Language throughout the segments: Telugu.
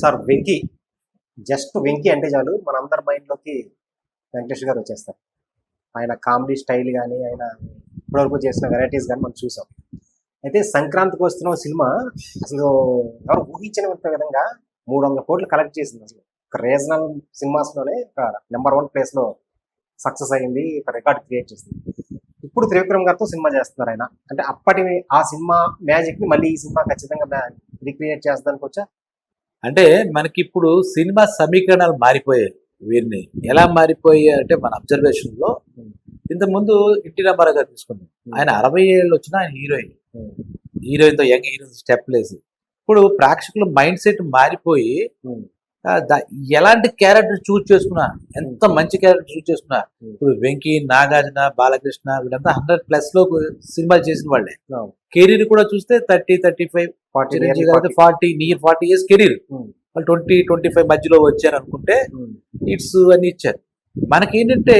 సార్ వెంకీ. జస్ట్ వెంకీ అంటే చాలు. మనందరి మైండ్లోకి వెంకటేష్ గారు వచ్చేస్తారు. ఆయన కామెడీ స్టైల్ కానీ ఆయన ఇప్పటివరకు చేసిన వెరైటీస్ కానీ మనం చూసాం. అయితే సంక్రాంతికి వస్తున్న సినిమా అసలు ఎవరు ఊహించిన విధంగా మూడు వందల కోట్లు కలెక్ట్ చేసింది అసలు. ఒక రీజనల్ సినిమాస్లోనే ఒక నెంబర్ వన్ ప్లేస్లో సక్సెస్ అయింది ఒక రికార్డ్ క్రియేట్ చేసింది. ఇప్పుడు త్రివిక్రమ్ గారితో సినిమా చేస్తున్నారు ఆయన. అంటే అప్పటి ఆ సినిమా మ్యాజిక్ని మళ్ళీ ఈ సినిమా ఖచ్చితంగా రీక్రియేట్ చేస్తానికి వచ్చా? అంటే మనకి ఇప్పుడు సినిమా సమీకరణాలు మారిపోయాయి వీరిని. ఎలా మారిపోయాయి అంటే మన అబ్జర్వేషన్లో ఇంతకుముందు ఇంటి రామారావు గారు తీసుకుందాం ఆయన అరవై ఏళ్ళు వచ్చిన ఆయన హీరోయిన్. హీరోయిన్తో యంగ్ హీరోయిన్ స్టెప్ లేసి ఇప్పుడు ప్రేక్షకుల మైండ్ సెట్ మారిపోయి ఎలాంటి క్యారెక్టర్ చూస్ చేసుకున్నా ఎంత మంచి క్యారెక్టర్ చూస్ చేసుకున్నా ఇప్పుడు వెంకీ నాగార్జున బాలకృష్ణ వీళ్ళంతా హండ్రెడ్ ప్లస్లో సినిమాలు చేసిన వాళ్ళే. కెరీర్ కూడా చూస్తే థర్టీ థర్టీ ఫైవ్ గారి forty near forty years career. వాళ్ళు ట్వంటీ ట్వంటీ ఫైవ్ మధ్యలో వచ్చారు అనుకుంటే ఇట్స్ అని ఇచ్చారు. మనకేంటంటే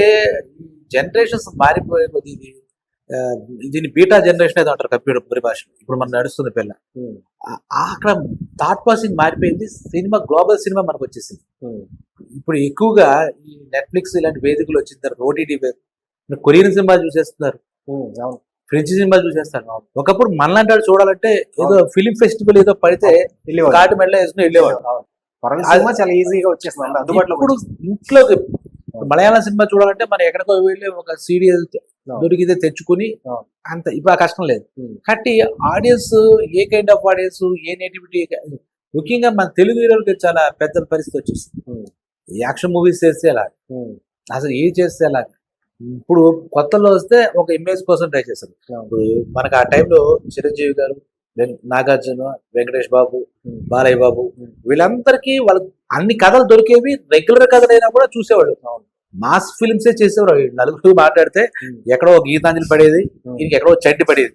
జనరేషన్స్ మారిపోయే కొద్ది దీన్ని బీటా జనరేషన్ ఏదో అంటారు కంప్యూటర్ పరిభాషలో. ఇప్పుడు మనం నడుస్తుంది పిల్ల అక్కడ థాట్ ప్రాసెసింగ్ మారిపోయింది సినిమా గ్లోబల్ సినిమా మనకు వచ్చేసింది. ఇప్పుడు ఎక్కువగా ఈ నెట్ఫ్లిక్స్ ఇలాంటి వేదికలు వచ్చిన తర్వాత ఓటీటీ కొరియన్ సినిమా చూసేస్తున్నారు. ఫ్రెంచ్ సినిమా చూసేస్తారు. ఒకప్పుడు మనలాంటి చూడాలంటే ఏదో ఫిలిం ఫెస్టివల్ ఏదో పడితే. కాటి మెడలో వేసుకుని వెళ్ళేవాడు చాలా ఈజీగా వచ్చేస్తుంది. ఇప్పుడు ఇంట్లో మలయాళం సినిమా చూడాలంటే మనం ఎక్కడికో వెళ్ళి ఒక సీడీ దొరికితే తెచ్చుకుని. అంత ఇప్పుడు ఆ కష్టం లేదు. కాబట్టి ఆడియన్స్ ఏ కైండ్ ఆఫ్ ఆడియన్స్ ఏ నేటివిటీ ముఖ్యంగా మన తెలుగు హీరోలకి చాలా పెద్ద పరిస్థితి వచ్చేసింది. ఉమ్. యాక్షన్ మూవీస్ చేస్తే అలా అసలు ఏ చేస్తే అలా ఇప్పుడు కొత్తలో వస్తే ఒక ఇమేజ్ కోసం ట్రై చేస్తారు. ఇప్పుడు మనకు ఆ టైంలో చిరంజీవి గారు నాగార్జున వెంకటేష్ బాబు. బాలయ్య బాబు. వీళ్ళందరికీ వాళ్ళ అన్ని కథలు దొరికేవి రెగ్యులర్ కథలైనా కూడా చూసేవాళ్ళు. మాస్ ఫిల్మ్స్ నలుగురు నలుగురు మాట్లాడితే. ఎక్కడో గీతాంజలి పడేది. దీనికి ఎక్కడో చంటి పడేది.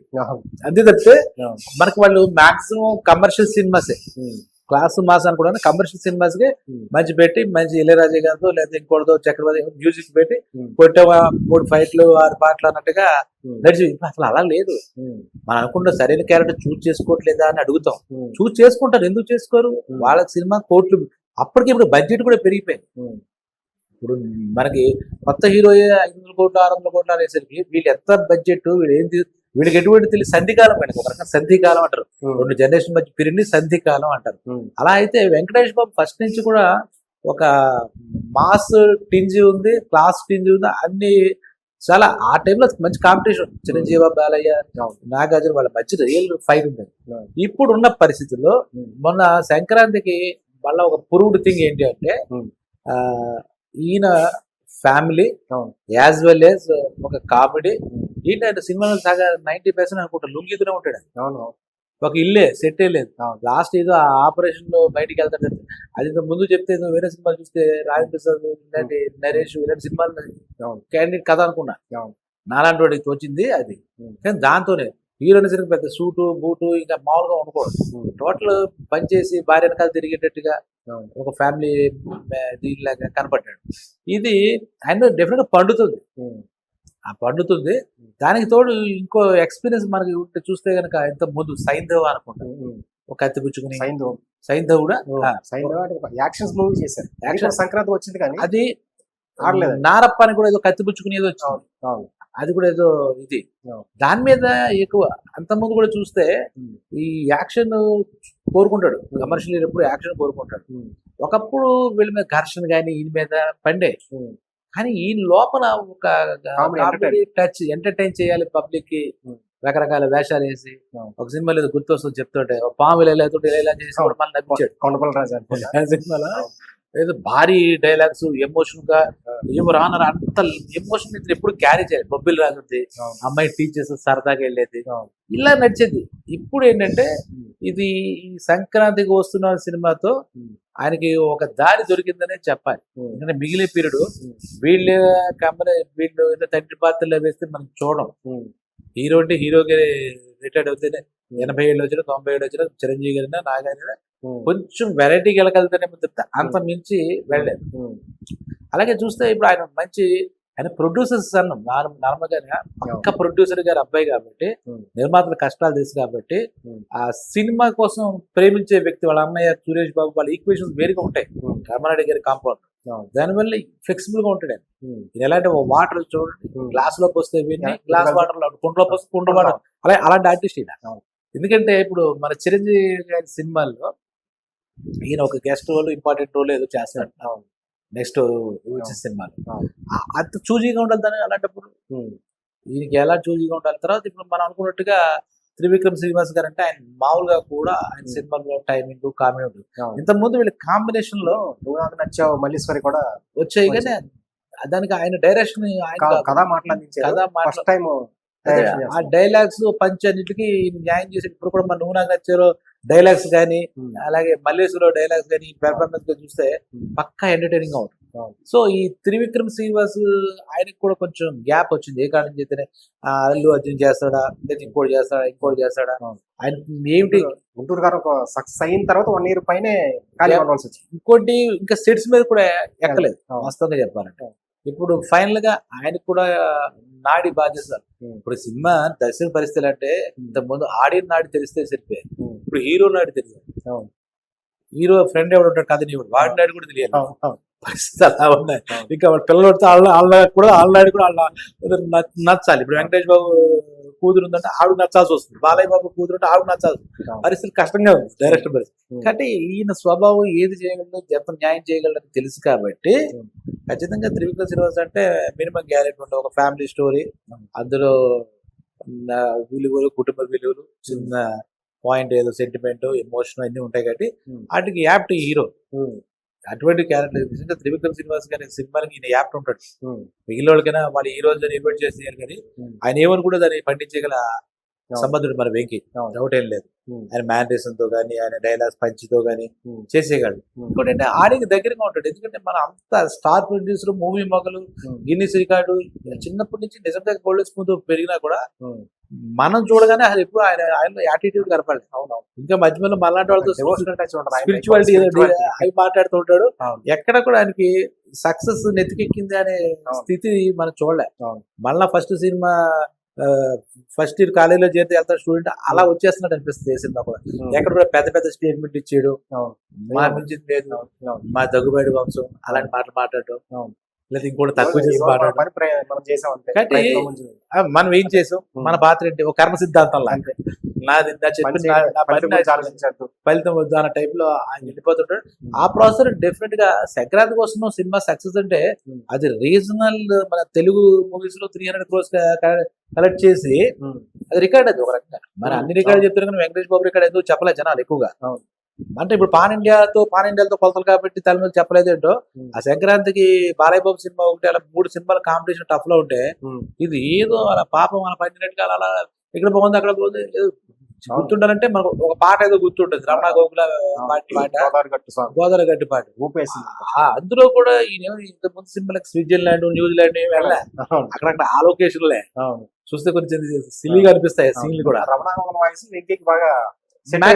అంతే తప్పితే మనకి వాళ్ళు మాక్సిమం కమర్షియల్ సినిమాసే. క్లాస్ మాస్ అనుకుంటా కమర్షియల్ సినిమాస్కి మంచి పెట్టి మంచి ఇళయరాజా గారితో లేదా ఇంకోటితో చక్రవర్తి మ్యూజిక్ పెట్టి కొట్టావా మూడు ఫైట్లు ఆరు పాటలు అన్నట్టుగా నడిచి ఇప్పుడు అసలు అలా లేదు. మనం అనుకుంటే సరైన క్యారెక్టర్ చూస్ చేసుకోవట్లేదా అని అడుగుతాం. చూస్ చేసుకుంటారు ఎందుకు చేసుకోరు. వాళ్ళ సినిమా కోట్లు అప్పటికి ఇప్పుడు బడ్జెట్ కూడా పెరిగిపోయింది. ఇప్పుడు మనకి కొత్త హీరో ఐదు వందల కోట్లు ఆరు వందల కోట్లు అనేసరికి వీళ్ళు ఎంత బడ్జెట్ వీళ్ళు ఏం వీళ్ళకి ఎటువంటి తెలియదు సంధికాలం మనకి ఒక రకంగా సంధికాలం అంటారు. రెండు జనరేషన్ మధ్య పీరియడ్ని సంధికాలం అంటారు. అలా అయితే వెంకటేష్ బాబు ఫస్ట్ నుంచి కూడా ఒక మాస్ టింజ్ ఉంది క్లాస్ టింజ్ ఉంది అన్ని చాలా ఆ టైంలో మంచి కాంపిటీషన్. చిరంజీవి బాలయ్య నాగార్జున వాళ్ళ మధ్య రియల్ ఫైట్ ఉండేది. ఇప్పుడు ఉన్న పరిస్థితుల్లో మొన్న సంక్రాంతికి మళ్ళీ ఒక పురుగుడు థింగ్ ఏంటి అంటే. ఆ, ఈయన ఫ్యామిలీ. యాజ్ వెల్ యాజ్ ఒక కామెడీ ఏంటంటే సినిమాలో సగా నైన్టీ పర్సెంట్ అనుకుంటా లుంగితూనే ఉంటాడు అవును ఒక ఇల్లే సెట్ లేదు. లాస్ట్ ఏదో ఆ ఆపరేషన్లో బయటికి వెళ్తాడు అది ముందు చెప్తే ఏదో వేరే సినిమాలు చూస్తే రావి ప్రసాద్ ఇలాంటి నరేష్ ఇలాంటి సినిమాలు. క్యాండిడేట్ కథ అనుకున్నా. నాలాంటి వాడికి తోచింది అది. కానీ దాంతోనే హీరోయిన్ సరికి పెద్ద సూటు బూటు ఇంకా మామూలుగా ఉండకూడదు. టోటల్ పనిచేసి భార్య వెనకాల తిరిగేటట్టుగా. ఒక ఫ్యామిలీ దీనిలాగా కనపడ్డాడు. ఇది ఆయన డెఫినెట్గా పండుతుంది ఆ పండుతుంది. దానికి తోడు ఇంకో ఎక్స్పీరియన్స్ మనకి ఉంటే చూస్తే గనక ఇంత ముందు సైంధవ్ అనుకుంటా. ఒక కత్తి పుచ్చుకుని సైంధవ్. సైంధవ్ కూడా సైంధవ్ యాక్షన్స్ మూవీ చేశారు. యాక్షన్ సంక్రాంతి వచ్చింది కానీ అది ఆడలేదు. నారప్ప అని కూడా ఏదో కత్తి పుచ్చుకుని ఏదో వచ్చింది. అది కూడా ఏదో ఇది. దాని మీద ఎక్కువ అంత ముందు కూడా చూస్తే. ఈ యాక్షన్ కోరుకుంటాడు కమర్షియల్ ఎప్పుడు యాక్షన్ కోరుకుంటాడు. ఒకప్పుడు వీళ్ళ మీద ఘర్షణ కానీ ఈయన మీద పండే. కానీ ఈ లోపల ఒక టచ్ ఎంటర్టైన్ చేయాలి పబ్లిక్కి. రకరకాల వేషాలు వేసి. ఒక సినిమాలో ఏదో గుర్తొస్తుంది చెప్తుంటే ఒక పాము ఇలా ఇలా ఇలా చేసి. మళ్ళీ కొండపల్లి రాజు సినిమాలో ఏదో భారీ డైలాగ్స్ ఎమోషన్గా ఏమో రానరు అంత ఎమోషన్ ఇతను ఎప్పుడు క్యారీ చేయాలి బొబ్బిల్ అవును. అమ్మాయి టీచర్స్ సరదాగా వెళ్ళేది. ఇలా నడిచేది ఇప్పుడు ఏంటంటే. ఇది సంక్రాంతికి వస్తున్న సినిమాతో. ఆయనకి ఒక దారి దొరికిందనే చెప్పాలి. ఎందుకంటే మిగిలిన పీరియడ్. వీళ్ళ కంపెనీ వీళ్ళు తండ్రి పాత్రలో వేస్తే మనం చూడం. హీరో అంటే హీరోకి రిటైర్డ్ అవుతేనే ఎనభై ఏళ్ళు వచ్చిన తొంభై ఏళ్ళు వచ్చిన చిరంజీవి గారినా నాగారినా. కొంచెం వెరైటీకి వెళ్ళగలుగుతానేమో తప్పితే అంత మించి వెళ్ళలేదు. అలాగే చూస్తే ఇప్పుడు ఆయన మంచి ఆయన ప్రొడ్యూసర్స్ అన్నాం నార్మల్గా పక్క ప్రొడ్యూసర్ గారి అబ్బాయి కాబట్టి. నిర్మాతల కష్టాలు తెలుసు కాబట్టి. ఆ సినిమా కోసం ప్రేమించే వ్యక్తి వాళ్ళ అన్నయ్య సురేష్ బాబు వాళ్ళ ఈక్వేషన్స్ వేరుగా ఉంటాయి. రామారెడ్డి గారి కాంపౌండ్. దానివల్ల ఫ్లెక్సిబుల్గా ఉంటాడు ఆయన ఎలాంటి వాటర్ చూడండి. గ్లాస్లోకి వస్తే విని. గ్లాస్ వాటర్లో కుండలో పోస్తే కుండ వాటర్ అలా అలాంటి ఆర్టిస్ట్ ఈయన. ఎందుకంటే ఇప్పుడు మన చిరంజీవి గారి సినిమాల్లో ఈయన ఒక గెస్ట్ రోల్ ఇంపార్టెంట్ రోల్ ఏదో చేస్తాడు. నెక్స్ట్ వచ్చే సినిమాలో. అంత చూజీగా ఉండదు దాని అలాంటప్పుడు. ఈయనకి ఎలా చూజీగా ఉండాలి తర్వాత ఇప్పుడు మనం అనుకున్నట్టుగా త్రివిక్రమ్ శ్రీనివాస్ గారు అంటే ఆయన మామూలుగా కూడా ఆయన Hmm. సినిమాలో టైమింగ్ కామెడీ ఉంటుంది. ఇంత ముందు వీళ్ళ కాంబినేషన్లో నాకు నచ్చావు మల్లీశ్వరి కూడా వచ్చాయి కానీ దానికి ఆయన డైరెక్షన్. కథ మాట్లాడించారు కథ ఫస్ట్ టైం ఆ డైలాగ్స్ పంచ్ అన్నిటికీ న్యాయం చేసి ఇప్పుడు కూడా మన నువ్వు నాకు నచ్చారు డైలాగ్స్ కానీ అలాగే మల్లేశ్వరరావు డైలాగ్స్ కానీ పెర్ఫార్మెన్స్ చూస్తే పక్కా ఎంటర్టైనింగ్గా ఉంటుంది. సో ఈ త్రివిక్రమ్ శ్రీనివాస్ ఆయనకి కూడా కొంచెం గ్యాప్ వచ్చింది. ఏ కారణం చేతనే? ఆ, అల్లు అర్జున్ చేస్తాడా? లేదా ఇంకోటి చేస్తాడా? ఇంకోటి చేస్తాడా? అవును. ఆయన ఏమిటి? గుంటూరు గారు ఒక సక్సెస్ అయిన తర్వాత వన్ ఇయర్ పైనే ఇంకోటి ఇంకా సెట్స్ మీద కూడా ఎక్కలేదు. వాస్తవంగా చెప్పాలంటే. ఇప్పుడు ఫైనల్గా ఆయనకు కూడా నాడి బాధ్యత. ఇప్పుడు సినిమా దర్శన పరిస్థితులు అంటే ఇంత ముందు ఆడిన నాడి తెలిస్తే ఉమ్, ఇప్పుడు హీరో నాడి తెలియదు. హీరో ఫ్రెండ్ ఎవడు ఉంటాడు కథ నీవుడు వాడి నాడి కూడా తెలియదు. పరిస్థితులు అలా ఉన్నాయి. ఇంకా పిల్లలు పడితే వాళ్ళ వాళ్ళ కూడా వాళ్ళ నాడి కూడా వాళ్ళ నచ్చ- నచ్చాలి. ఇప్పుడు వెంకటేష్ బాబు కూతురు ఉందంటే ఆవిడ నచ్చాల్సి వస్తుంది. బాలయ్య బాబు కూతురు అంటే ఆవిడ నచ్చాల్సి. పరిస్థితి కష్టంగా ఉంది డైరెక్టర్ పరిస్థితి. కాబట్టి ఈయన స్వభావం ఏది చేయగలడు ఎంత న్యాయం చేయగలడని తెలుసు కాబట్టి. ఖచ్చితంగా త్రివిక్రమ్ శ్రీనివాస్ అంటే మినిమం గ్యారెంటీ ఉంటుంది ఒక ఫ్యామిలీ స్టోరీ. అందులో విలువలు కుటుంబ విలువలు చిన్న పాయింట్ ఏదో సెంటిమెంట్ ఎమోషన్ అన్ని ఉంటాయి కాబట్టి ఉమ్, వాటికి యాప్ట్ హీరో. ఉమ్, అటువంటి క్యారెక్టర్ నిజంగా త్రివిక్రమ్ శ్రీనివాస్ గారి సినిమాకి ఈయన యాప్ట్ ఉంటాడు. ఉమ్, మిగిలిన వాళ్ళకైనా వాళ్ళు ఈ రోజు ఇన్వైట్ చేసేయాలి కానీ. ఆయన ఏమని కూడా దాన్ని పండించగల. సంబంధుడు మన వెంకి అవును. డౌట్ ఏం లేదు ఆయన మేనరేషన్తో కానీ ఆయన డైలాగ్స్ పంచితో కానీ చేసేయగలడు ఉమ్, ఇంకోటి అంటే ఆడికి దగ్గరగా ఉంటాడు ఎందుకంటే మన అంత star producer movie mogul Guinness record చిన్నప్పటి నుంచి నిజంగా గోల్డ్ స్మూత్ పెరిగినా కూడా. మనం చూడగానే అది ఎప్పుడు ఆయన ఆయన యాటిట్యూడ్ కనపడలేదు అవునవును. ఇంకా మధ్య మధ్యలో మళ్ళాంటి వాళ్ళతో స్పిరిచువాలిటీ. అవి మాట్లాడుతూ ఉంటాడు అవును. ఎక్కడ కూడా ఆయనకి సక్సెస్ నెతికెక్కింది అనే అవును. స్థితి మనం చూడలే అవును. మళ్ళా ఫస్ట్ సినిమా ఫస్ట్ ఇయర్ కాలేజీలో చేరితే వెళ్తాడు స్టూడెంట్ అలా వచ్చేస్తున్నట్టు అనిపిస్తుంది ఏ సినిమా కూడా ఉమ్, ఎక్కడ కూడా పెద్ద పెద్ద స్టేట్మెంట్ ఇచ్చాడు. మా లేదు అవును. మా దగ్గుబాటి వంశం అలాంటి మాటలు మాట్లాడటం అవును. లేదా ఇంకోటి తక్కువ చేసి మన కాబట్టి ఏం చేసాం. మన పాత్ర ఏంటి? ఒక కర్మ సిద్ధాంతం. నాది నా ఫలితం వద్దు అన్న టైప్లో ఆయన వెళ్ళిపోతుంటాడు. ఆ ప్రాసెస్ డెఫినెట్గా సంక్రాంతి కోసం సినిమా సక్సెస్ అంటే. అది రీజనల్ మన తెలుగు మూవీస్లో త్రీ హండ్రెడ్ క్రోర్స్ కలెక్ట్ చేసి అది రికార్డ్ అది ఒక రకంగా. మరి. అన్ని రికార్డు చెప్తారు కానీ వెంకటేష్ బాబు రికార్డ్ ఎందుకు చెప్పలేదు జనాలు ఎక్కువగా. అంటే ఇప్పుడు పాన్ ఇండియాతో పాన్ ఇండియాతో కొలతలు కాబట్టి తల మీద చెప్పలేదు ఏంటో Hmm. ఆ సంక్రాంతికి బాలయ్య బాబు సినిమా ఒకటి అలా మూడు సినిమాల కాంపిటీషన్ టఫ్లో ఉంటే. ఇది ఏదో అలా పాపం అలా పండినట్టుగా అలా అలా ఇక్కడ బాగుంది అక్కడ బాగుంది గుర్తుండాలంటే మనకు ఒక పాట ఏదో గుర్తుంటుంది రమణ గోకుల పాట పాట. గోదావరి గట్టు పాట. అందులో కూడా ఈయన ఇంత ముందు సినిమాలకు స్విట్జర్లాండ్ న్యూజిలాండ్ ఏమి వెళ్ళలే. అక్కడక్కడ ఆ లొకేషన్లే. చూస్తే కొంచెం సిల్లీగా అనిపిస్తాయి సీన్లు కూడా. రమణాగమన వాయిస్ వెంకీకి బాగా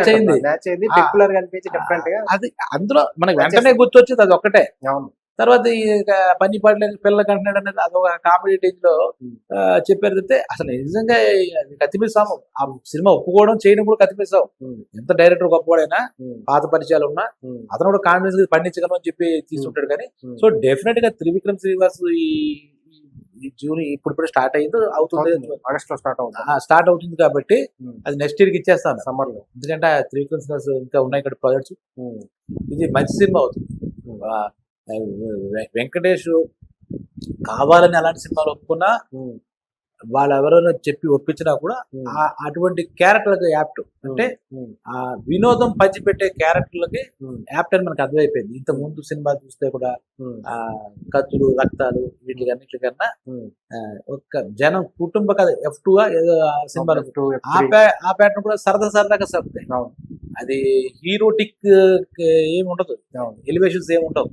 అయింది. మ్యాచ్ అయింది. పెక్యులర్ అనిపించి డిఫరెంట్గా అది అందులో మనకి వెంటనే గుర్తొచ్చేది అది ఒక్కటే. అవును. తర్వాత ఈ పని పాటలు పిల్లలు కంటున్నాడు అనేది అదొక కామెడీ టేజ్లో చెప్పారు తప్పితే అసలు నిజంగా కత్తిమీసాము ఆ సినిమా ఒప్పుకోవడం చేయడం కూడా కత్తిమీసాము ఉమ్, ఎంత డైరెక్టర్ గొప్పవాడైనా పాత పరిచయాలు ఉన్నా అతను కూడా కాన్ఫిడెన్స్గా పండించగలను అని చెప్పి తీసుకుంటాడు కానీ. సో డెఫినెట్గా త్రివిక్రమ్ శ్రీనివాస్ ఈ జూన్ ఇప్పుడు ఇప్పుడు స్టార్ట్ అయింది అవుతుంది. ఆగస్ట్లో స్టార్ట్ అవుతుంది. స్టార్ట్ అవుతుంది కాబట్టి. అది నెక్స్ట్ ఇయర్కి ఇచ్చేస్తాను. సమ్మర్లో ఎందుకంటే ఆ త్రివిక్రమ్ శ్రీనివాస్ ఇంకా ఉన్నాయి ఇక్కడ ప్రాజెక్ట్స్. ఇది మంచి సినిమా అవుతుంది. వెంకటేష్ కావాలని అలాంటి సినిమాలు ఒప్పుకున్నా వాళ్ళు ఎవరైనా చెప్పి ఒప్పించినా కూడా అటువంటి క్యారెక్టర్లకు యాప్ట్. అంటే ఆ వినోదం పంచిపెట్టే క్యారెక్టర్లకి యాప్ట్ అని మనకు అర్థమైపోయింది. ఇంత ముందు సినిమా చూస్తే కూడా ఆ కత్తులు రక్తాలు వీటి అన్నిటికన్నా. ఒక జనం కుటుంబ కథ ఎఫ్ టూ ఏదో F2, ఆ F3. ప్యా ఆ ప్యాటర్న్ కూడా సరదా సరదాగా సాగుతాయి. అది హీరోటిక్ ఏమి ఉండదు. ఎలివేషన్స్ ఏమి ఉండవు.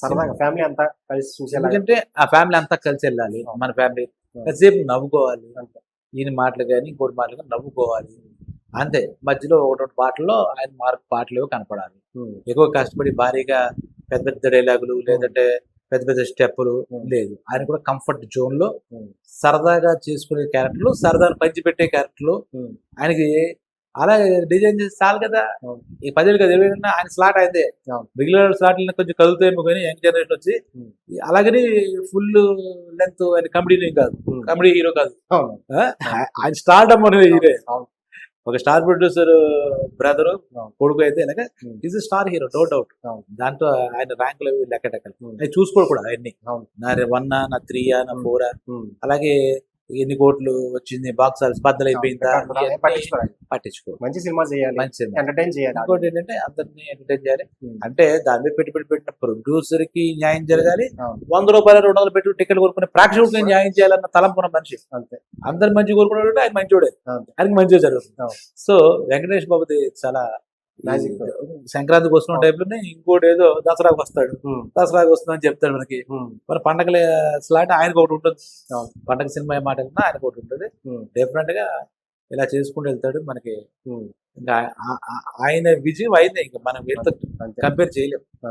సరదాగా ఫ్యామిలీ అంతా కలిసి చూసేలా ఎందుకంటే ఆ ఫ్యామిలీ అంతా కలిసి వెళ్ళాలి. మన ఫ్యామిలీ కాసేపు నవ్వుకోవాలి. ఈయన మాటలు కానీ ఇంకోటి మాటలు కానీ నవ్వుకోవాలి అంతే మధ్యలో ఒకటి పాటల్లో ఆయన మార్క్ పాటలు కనపడాలి ఎక్కువ కష్టపడి భారీగా పెద్ద పెద్ద డైలాగులు లేదంటే పెద్ద పెద్ద స్టెప్పులు. లేదు ఆయన కూడా కంఫర్ట్ జోన్లో. సరదాగా చేసుకునే క్యారెక్టర్లు సరదాను పంచిపెట్టే క్యారెక్టర్లు. ఆయనకి అలా డిజైన్ చేసి చాలు కదా. ఈ పదేళ్ళు కదా ఇరవై ఆయన స్లాట్ అవును. మిగిలిన స్లాట్లు కొంచెం కదులుతాయేమో కానీ యంగ్ జనరేషన్ వచ్చి. అలాగని ఫుల్ లెంత్ ఆయన కమెడీ కాదు. కమెడీ హీరో కాదు? ఆయన స్టార్ అమ్మనే హీరో ఒక స్టార్ ప్రొడ్యూసర్ బ్రదర్. కొడుకు అయితే ఇలాగ. Is star hero no doubt. దాంట్లో ఆయన ర్యాంకులు లెక్కటెక్కలు. అవి చూసుకోడు కూడా అవన్నీ అవును. నా వన్ నా త్రీ నా. ఫోర్. అలాగే ఎన్ని కోట్లు వచ్చింది బాక్స్ ఆఫీస్ బద్దలు అయిపోయిందా పట్టించుకో మంచి సినిమా చేయాలి మంచి సినిమా. ఎంటర్టైన్ చేయాలి ఇంకోటి ఏంటంటే అందరినీ ఎంటర్టైన్ చేయాలి. అంటే దాని మీద పెట్టుబడి పెట్టిన ప్రొడ్యూసర్కి న్యాయం జరగాలి. వంద రూపాయలు రెండు వందలు పెట్టి టికెట్ కొనుక్కునే ప్రేక్షకుడికి న్యాయం చేయాలన్న తలంపున మనిషి అంతే అందరు మంచి కోరుకున్నాడు ఆయన మంచోడే. ఆయనకి మంచిగా జరుగుతుంది. సో వెంకటేష్ బాబుది చాలా సంక్రాంతికి వస్తున్న అవును. టైప్లోనే ఇంకోటి ఏదో దసరాకు వస్తాడు. దసరాకు వస్తుందని చెప్తాడు మనకి. మన పండగల స్లాట్ ఆయనకు ఒకటి ఉంటుంది. పండగ సినిమా మాట వెళ్ళినా ఆయనకు ఒకటి ఉంటుంది ఉమ్. డెఫినెట్గా ఇలా చేసుకుంటూ వెళ్తాడు మనకి. ఇంకా ఆయన విజయం అయింది ఇంకా మనం కంపేర్ చేయలేం